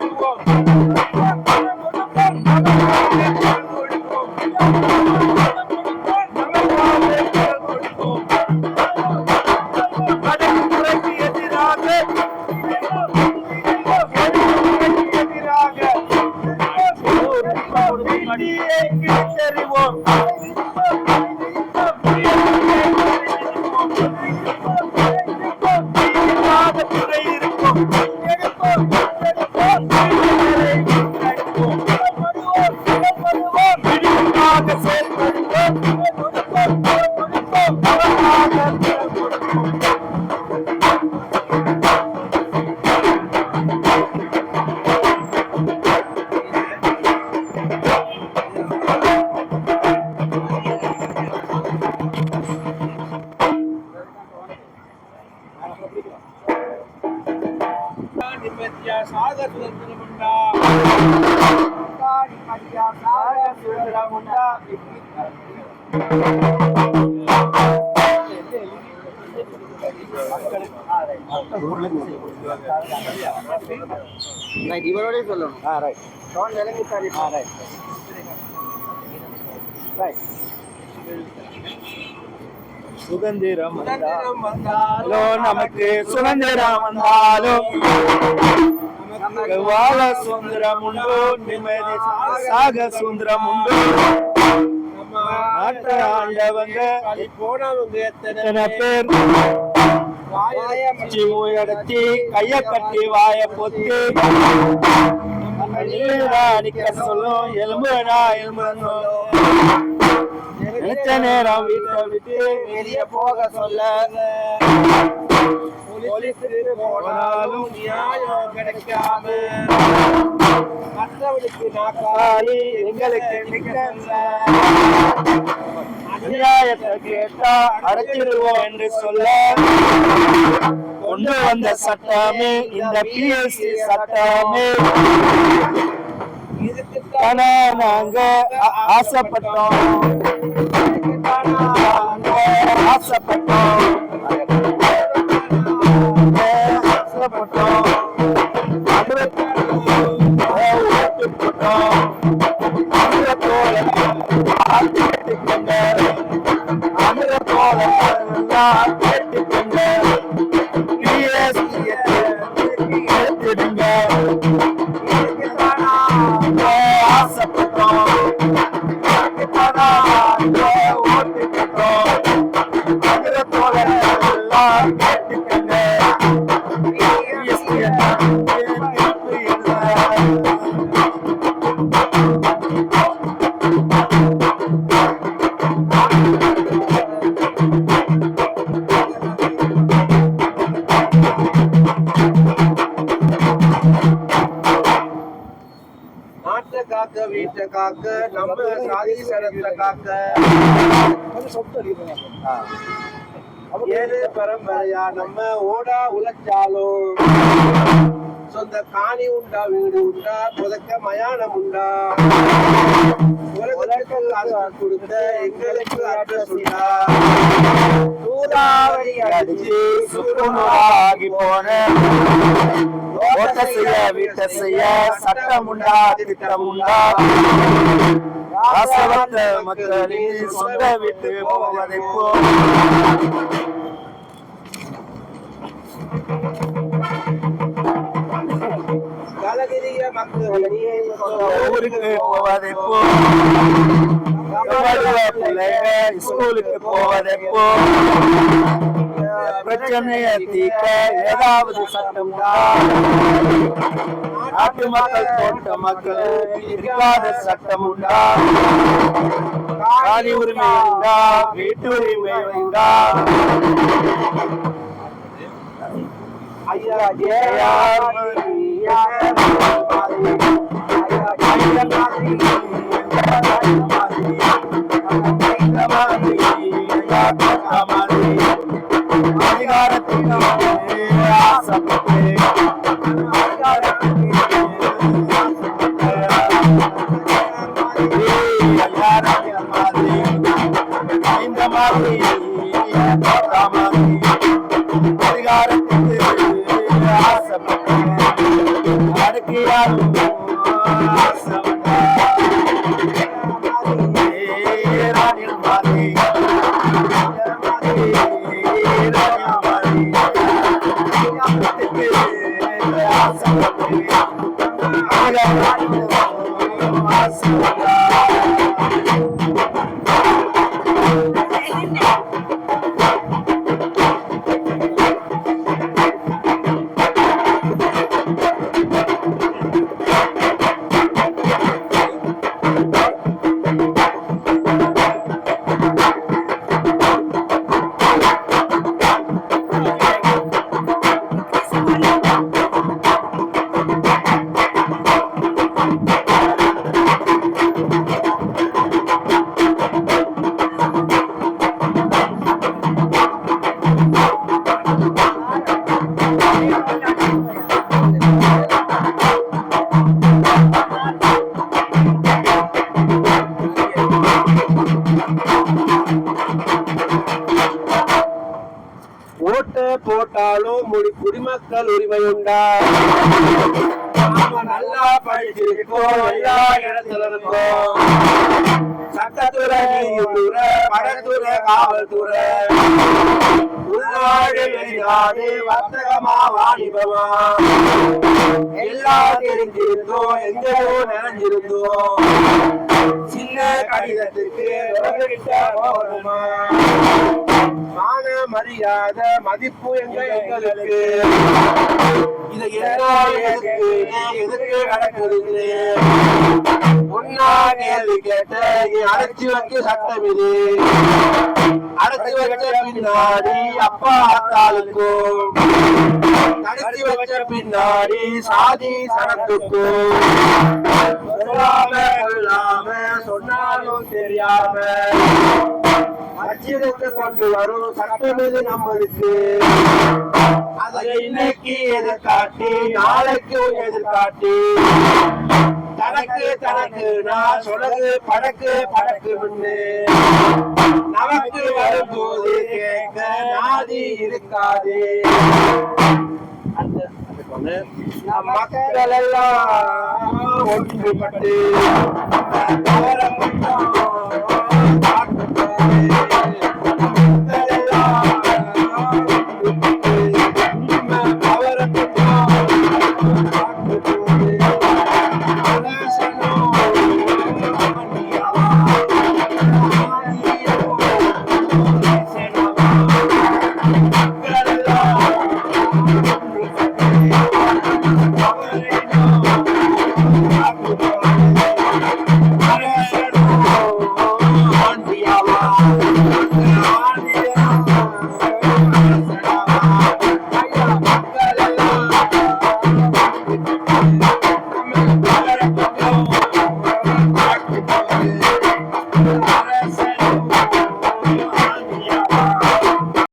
இது நம்ம ரைட் இவரோடய சொல்லணும் ஆ ரைட் சவுண்ட் விளங்கி சாரி ஆ ரைட் ரைட் சுதந்திரம் வந்தாலோ நமக்கு சுதந்திரம் வந்தாலோ நமக்கு வாழ சுதந்திரம் உண்டோ நிம்மதி சாக சுதந்திரம் உண்டோ. நாட்டை ஆண்டவங்க போனவங்க எத்தனை பேர்? வாயச்சி உயர்த்தி கைய கட்டி வாய பொத்தி சொல்லும் எலும்புடா எலும்பு நினைச்ச நேரம் வீட்டை விட்டு வெளிய போக சொல்ல? போலீஸுக்கு போனாலும் நியாயம் கிடைக்காம மற்றவனுக்கு நாக்காளி எங்களுக்கு நிக்கல அநியாயத்தை கேட்டா அடைச்சிடுவோம் என்று சொல்ல? கொண்டு வந்த சட்டமே இந்த பிஎஸ்சி சட்டமே. இதுக்குத்தானே நாங்க ஆசைப்பட்டோம். ஆசைப்பட்டோம் காக்க நம்ம சாதீசனத்தை காக்க. ஏழு பரம்பரையா நம்ம ஓடா உழைச்சாலும் சொந்த காணி உண்டா வீடு உண்டா புதக்க மயானம் உண்டா. உலகத்துக்கு அருள் கொடுத்த எங்களுக்கு அட்ரஸ் உண்டா. சூறாவளி அடிச்சு சுக்குநூறாகி போன செய்ய வீட்ட செய்ய சட்டம் உண்டா திட்டம் உண்டா? வாசவத்த மக்களின் சொந்த வீட்டு போவதை போ. ஊருக்கு போவதை போ. பிள்ளைங்க ஸ்கூலுக்கு போவதை போ. பிரச்சனையை தீர்க்க ஏதாவது சட்டம் நாட்டு மக்கள் தோட்ட மக்கள் இருக்காத சட்டம் உண்டா? காலி உரிமை உண்டா? வீட்டு உரிமை உண்டா? ஐயா ஐயா ஐயா இந்த குடிமக்கள் உரிமை உண்டா நாம நல்லா படிச்சிருக்கோம் எல்லா இடத்துல இருக்கோம் சட்டத்துறை நீதித்துறை படத்துறை காவல்துறை. உள்நாடு வெளிநாடு வர்த்தகமா வாணிபமா? எல்லாம் தெரிஞ்சிருந்தோம் எங்கேயோ சின்ன கடிதத்திற்கு போகணுமா மான மரியாதை மதிப்பு எங்க எங்களுக்கு. இதை எல்லாம் எதுக்கு எதுக்கு நடக்குது ஒன்னா கேள்வி கேட்ட நீ அடைச்சி வைக்க சட்டம் இது. அடைச்சி வச்ச பின்னாடி அப்பா ஆத்தாளுக்கும். தடுத்து வச்ச பின்னாடி சாதி சனத்துக்கும். சொல்லாம சொல்லாம சொன்னாலும் தெரியாம அச்சிரத்தை கொண்டு வரும் சட்டம் இது நம்மளுக்கு அதை இன்னைக்கு எதிர்காட்டி நாளைக்கு எதிர்காட்டி. தனக்கு தனக்கு நான் சொலகு படக்கு படக்கு முன்னு. நமக்கு வரும்போது கேட்க நாதி இருக்காது. நம் மக்கள் எல்லாம் ஒன்றுபட்டு போராட்டம்